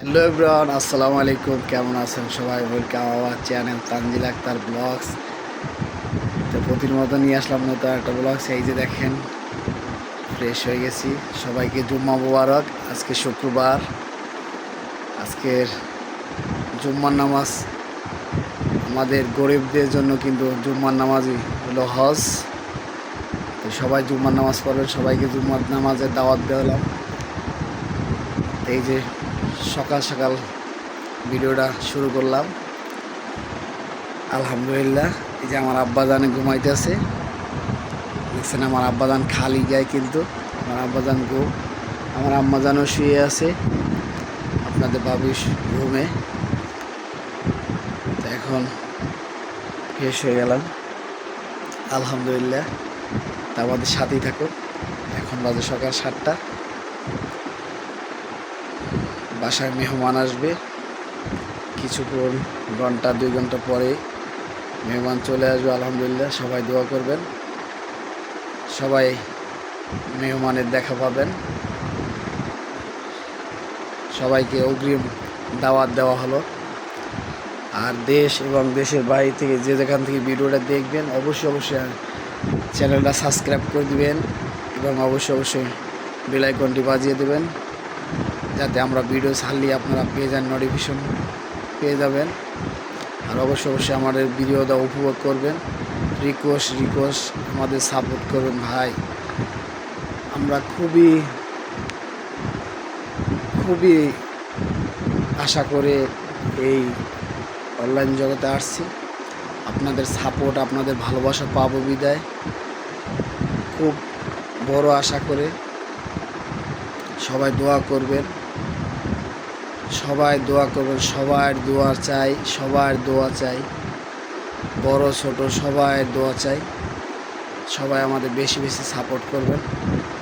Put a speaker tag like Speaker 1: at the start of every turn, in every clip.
Speaker 1: Hello everyone, আসসালামু আলাইকুম। কেমন আছেন সবাই? ওয়েলকাম আমার চ্যানেল তানজিল আক্তার ব্লগস তো প্রতির মতো নিয়ে আসলাম নতুন একটা ব্লগস এই যে দেখেন ফ্রেশ হয়ে গেছি। সবাইকে জুম্মা মুবারক। আজকে শুক্রবার। আজকের জুম্মার নামাজ আমাদের গরিবদের জন্য কিন্তু জুম্মার নামাজই হলো হজ। তো সবাই জুম্মার নামাজ পড়বেন, সবাইকে জুম্মার নামাজের দাওয়াত দেওয়ালাম। এই যে সকাল সকাল ভিডিওটা শুরু করলাম। আলহামদুলিল্লাহ, এই যে আমার আব্বাজান ঘুমাইতেছে। দেখছেন আমার আব্বাজান খালি যায় কিন্তু। আমার আব্বাজান ঘুম, আমার আম্মাজানও শুয়ে আছে। আপনাদের ভাবিস ঘুমে। এখন ফ্রেশ হয়ে গেলাম। আলহামদুলিল্লাহ, তা আমাদের সাথেই থাকো এখন বাজে সকাল সাতটা। বাসায় মেহমান আসবে। কিছুক্ষণ, ঘণ্টা, দুই ঘণ্টা পরে মেহমান চলে আসবে, আলহামদুলিল্লাহ। সবাই দোয়া করবেন। সবাই মেহমানের দেখা পাবেন। সবাইকে অগ্রিম দাওয়াত দেওয়া হলো। আর দেশ এবং দেশের বাইরে থেকে যে যেখান থেকে ভিডিওটা দেখবেন, অবশ্যই অবশ্যই চ্যানেলটা সাবস্ক্রাইব করে দিবেন এবং অবশ্যই অবশ্যই বেলাইকনটি বাজিয়ে দেবেন। যাতে আমরা ভিডিও ছাড়লে আপনারা পেয়ে যান নোটিফিকেশন পেয়ে যাবেন। আর অবশ্যই অবশ্যই আমাদের ভিডিওটা উপভোগ করবেন। রিকোয়েস্ট রিকোয়েস্ট আমাদের সাপোর্ট করবেন ভাই। আমরা খুবই খুবই আশা করে এই অনলাইন জগতে আসছি। আপনাদের সাপোর্ট আপনাদের ভালোবাসা পাবো বিদায়। খুব বড় আশা করে সবাই দোয়া করবেন। সবাই দোয়া করবেন, সবার দোয়া চাই, সবার দোয়া চাই। বড়, ছোট, সবাই দোয়া চাই। সবাই আমাদের বেশি বেশি সাপোর্ট করবেন,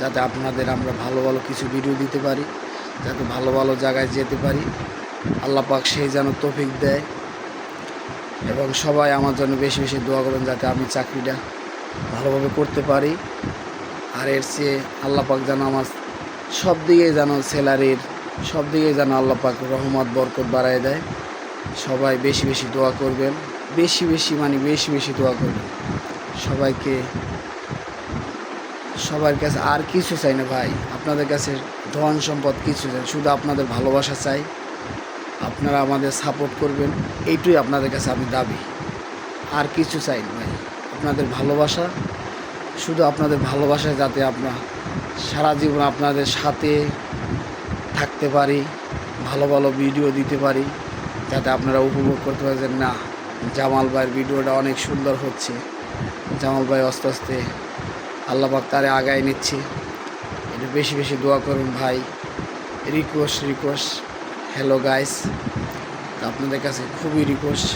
Speaker 1: যাতে আপনাদের আমরা ভালো ভালো কিছু ভিডিও দিতে পারি, যাতে ভালো ভালো জায়গায় যেতে পারি। আল্লাহ পাক সেই যেন তৌফিক দেয়। এবং সবাই আমার জন্য বেশি বেশি দোয়া করবেন, যাতে আমি চাকরিটা ভালোভাবে করতে পারি। আর এর চেয়ে আল্লাহ পাক যেন আমার সব দিকে যেন স্যালারির সব দিকে যেন আল্লাহ পাক রহমত, বরকত বাড়ায় দেয়। সবাই বেশি বেশি দোয়া করবেন। বেশি বেশি মানে বেশি বেশি দোয়া করবেন। সবাইকে, সবার কাছে আর কিছু চাই না ভাই। আপনাদের কাছে ধন সম্পদ কিছু চাই শুধু আপনাদের ভালোবাসা চাই। আপনারা আমাদের সাপোর্ট করবেন। এইটুই আপনাদের কাছে আমি দাবি। আর কিছু চাই না ভাই। আপনাদের ভালোবাসা, শুধু আপনাদের ভালোবাসা যাতে আপনার সারা জীবন আপনাদের সাথে থাকতে পারি, ভালো ভালো ভিডিও দিতে পারি, যাতে আপনারা উপভোগ করতে পারেন না, জামাল ভাইয়ের ভিডিওটা অনেক সুন্দর হচ্ছে। জামাল ভাই আস্তে আস্তে আল্লাপাক তারে আগায় নিচ্ছে। এটা বেশি বেশি দোয়া করুন ভাই। রিকোয়েস্ট রিকোয়েস্ট হ্যালো গাইস আপনাদের কাছে খুবই রিকোয়েস্ট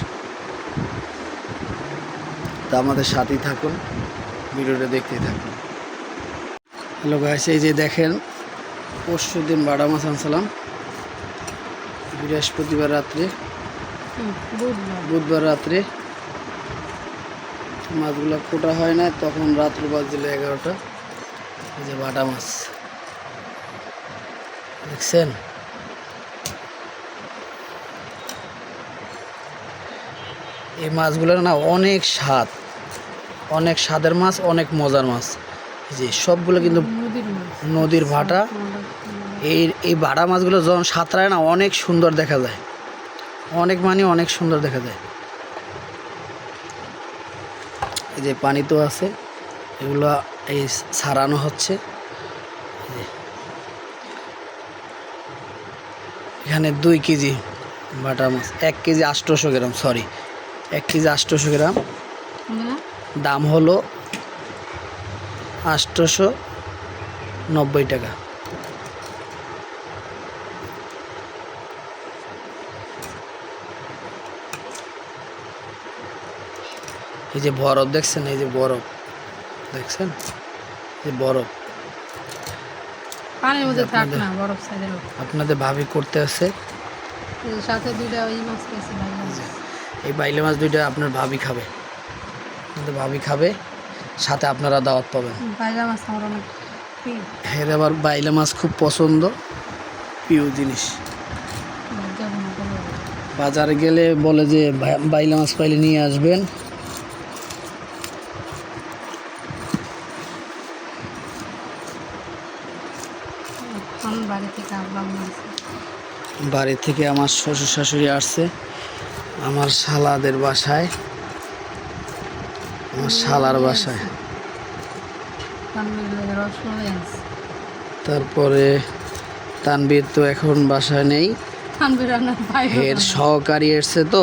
Speaker 1: তা আমাদের সাথেই থাকুন। ভিডিওটা দেখতেই থাকুন। হ্যালো গাইস এই যে দেখেন পরশু দিন বাড়া মাছ আনছিলাম। বৃহস্পতিবার রাত্রে। বুধবার। রাত্রে মাছগুলো ফোটা হয় না তখন রাত্র বাজছিল এগারোটা। এই যে বাটা মাছ। দেখছেন? এই মাছগুলো না অনেক স্বাদ। অনেক স্বাদের মাছ অনেক মজার মাছ। এই যে সবগুলো কিন্তু নদীর ভাটা। এই এই ভাড়া মাছগুলো যখন সাঁতরায় না অনেক সুন্দর দেখা যায়। অনেক মানে অনেক সুন্দর দেখা যায়। এই যে পানি তো আছে এগুলো এই সারানো হচ্ছে। এখানে দুই কেজি বাটা মাছ এক কেজি আটশোশো গ্রাম সরি এক কেজি আটশোশো গ্রাম। দাম হলো আটশোশো নব্বই টাকা। এই যে বরফ দেখছেন? এই যে বরফ। দেখছেন? এই বরফ।
Speaker 2: পানির মধ্যে থাক
Speaker 1: আপনাদের-
Speaker 2: না বরফ সাইডের
Speaker 1: আপনাদের ভাবি করতে আছে।
Speaker 2: সাথে দুইটা ওই মাছ পেয়েছি
Speaker 1: এই বাইলে মাছ দুইটা আপনার ভাবি খাবে। আপনাদের ভাবি খাবে সাথে আপনারা দাওয়াত পাবেন।
Speaker 2: বাইলা মাছ আমার অনেক।
Speaker 1: হের আবার বাইলে মাছ খুব পছন্দ। প্রিয় জিনিস। বাজারে গেলে বলে যে বাইলা মাছ পাইলে নিয়ে আসবেন
Speaker 2: এখন বাড়ি থেকে আব্বা আম্মা আছে
Speaker 1: বাড়ি থেকে আমার শ্বশুর শাশুড়ি আসছে, আমার শালাদের বাসায়। আমার শালার বাসায়। তারপরে তানবীর তো এখন বাসায় নেই। এর সহকারী এসছে তো।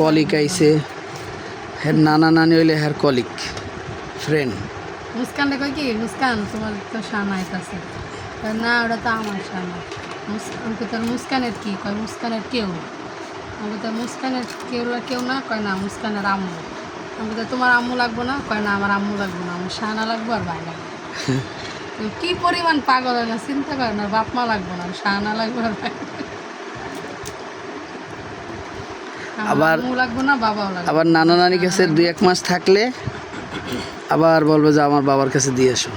Speaker 1: কলিক আইছে। হের নানা নানি হইলে হের কলিক। ফ্রেন্ড
Speaker 2: মুস্কানটা কই কি? মুস্কান, তোমার তো শান আইতাছে। না, ওটা তো আমার শানা। আমাকে তোর মুস্কানের কি? কয় মুস্কানের কেউ আমাকে তো মুস্কানের কেউ কেউ না কয় না মুস্কানের আম্মু। আমাকে তো তোমার আম্মু লাগবো না? কয় না আমার আম্মু লাগবো না। আমার শানা লাগবো আর ভাই লাগবো। কি পরিমাণ পাগল হয় না চিন্তা করে না বাপ মা লাগবো না শানা লাগবো আর ভাই।
Speaker 1: আবার-
Speaker 2: লাগবো না বাবাও লাগবে
Speaker 1: আবার নানা নানির কাছে দুই এক মাস থাকলে আবার বলবে যে আমার বাবার কাছে দিয়ে তো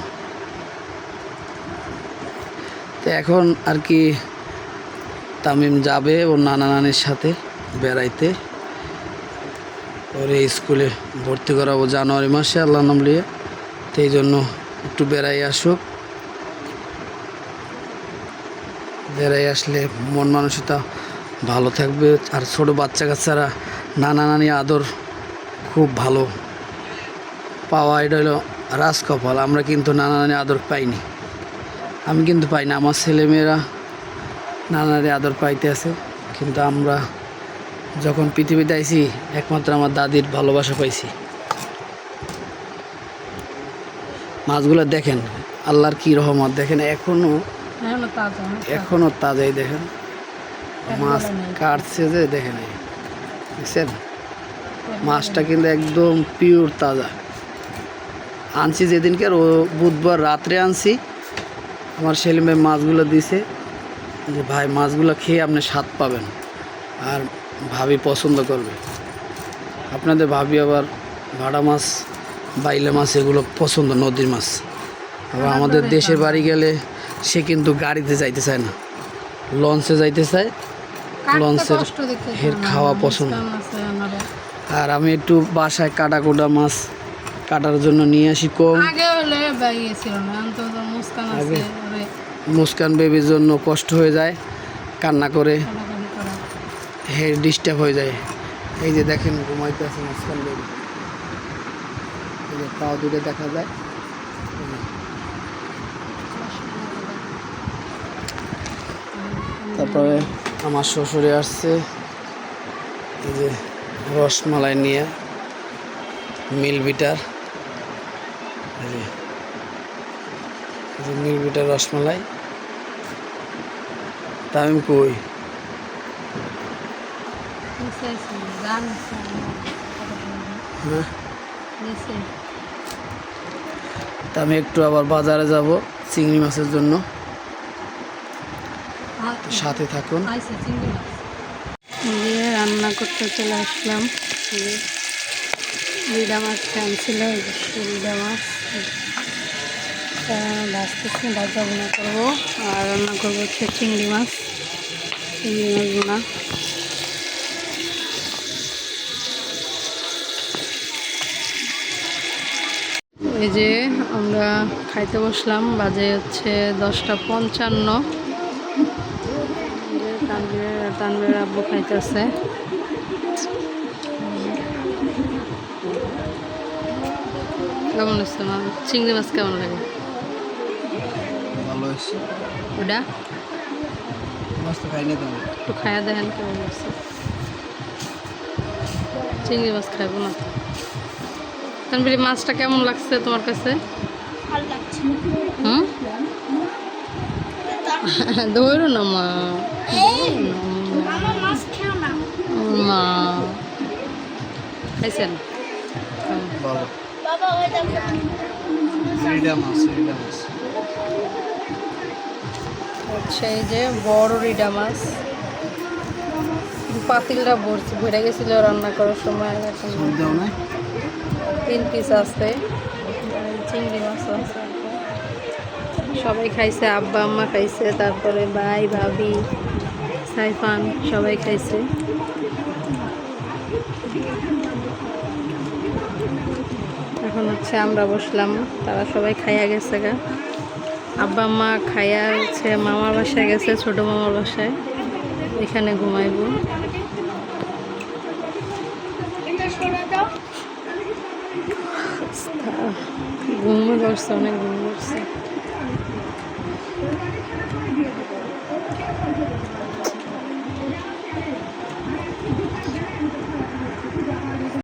Speaker 1: এখন আর কি তামিম যাবে ওর নানা নানির সাথে বেড়াইতে। ওরে স্কুলে ভর্তি করাবো জানুয়ারি মাসে আল্লাহ নাম লিয়ে তো জন্য একটু বেড়াই আসুক। বেড়াই আসলে মন মানসিকতা ভালো থাকবে। আর ছোট বাচ্চা কাচ্চারা, নানা নানি আদর খুব ভালো। পাওয়া এটা হলো রাজকপাল, আমরা কিন্তু নানা নানি আদর পাইনি। আমি কিন্তু পাই না আমার ছেলেমেয়েরা নানা নানি আদর পাইতে আছে। কিন্তু আমরা যখন পৃথিবীতে আইছি একমাত্র আমার দাদির ভালোবাসা পাইছি। মাছগুলো দেখেন আল্লাহর কি রহমত দেখেন এখনও
Speaker 2: এখনও তাজা অনেক তাজা।
Speaker 1: এখনও তাজাই দেখেন। মাছ কাটছে যে দেখেন। দেখছেন? মাছটা কিন্তু একদম পিওর তাজা। আনছি যেদিনকে ও বুধবার রাত্রে আনছি। আমার সেলিম মাছগুলো দিছে। যে ভাই মাছগুলো খেয়ে আপনি স্বাদ পাবেন আর ভাবি পছন্দ করবে। আপনাদের ভাবি আবার ভাড়া মাছ বাইলে মাছ এগুলো পছন্দ নদীর মাছ। আবার আমাদের দেশের বাড়ি গেলে সে কিন্তু গাড়িতে যাইতে চায় না। লঞ্চে যাইতে চায়। লঞ্চের এর খাওয়া পছন্দ। আর আমি একটু বাসায় কাটা কোটা মাছ কাটার জন্য নিয়ে আসি কম।
Speaker 2: বাইরে ছিল না তো মুস্কান আছে
Speaker 1: মুস্কান বেবির জন্য কষ্ট হয়ে যায় কান্না করে। হেড ডিস্টার্ব হয়ে যায়। এই যে দেখেন ঘুমাইতে আছে মুস্কান বেবি। এই যে পাও দূরে দেখা যায়। তারপরে আমার শ্বশুরে আসছে। এই যে রসমালাই নিয়ে মিল বিটার এই যে বিটার রসমালাই। তামিম কই? হ্যাঁ। তা আমি একটু আবার বাজারে যাব চিংড়ি মাছের জন্য।
Speaker 2: আর
Speaker 1: সাথে থাকুন।
Speaker 2: দিয়ে রান্না করতে চলে আসলাম। বিডা মাছ আনছিল বিডা মাছ। ভাজতেছি ভাজা বোনা করব। আর রান্না করব হচ্ছে চিংড়ি মাছ। চিংড়ি মাছ বোনা এই যে আমরা খাইতে বসলাম, বাজে হচ্ছে দশটা পঞ্চান্ন। তানভীরের আব্বু খাইতেছে। কেমন হচ্ছে চিংড়ি মাছ কেমন লাগে?
Speaker 1: হয়েছে
Speaker 2: ওটা?
Speaker 1: মাছ তো খাই না তো
Speaker 2: একটু খাইয়া দেখেন কেমন হচ্ছে চিংড়ি মাছ খাইবো না। তানভীর মাছটা কেমন লাগছে তোমার কাছে? হুম? ধরো না মা। মা। খাইছেন?
Speaker 1: ভালো রিডা মাছ রিডা মাছ।
Speaker 2: হচ্ছে এই যে বড় রিডা মাছ। পাতিলটা ভরছে ভরে গেছিল রান্না করার সময়। এখন তিন পিস আছে। চিংড়ি মাছ আছে সবাই খাইছে আব্বা আম্মা খাইছে তারপরে ভাই ভাবি সাইফান সবাই খাইছে। এখন হচ্ছে আমরা বসলাম তারা সবাই খাইয়া গেছে গা। আব্বা মা খাইয়া হচ্ছে মামার বাসায় গেছে, ছোট মামার বাসায়। এখানে ঘুমাইব। ঘুমও করছে, অনেক ঘুম করছে।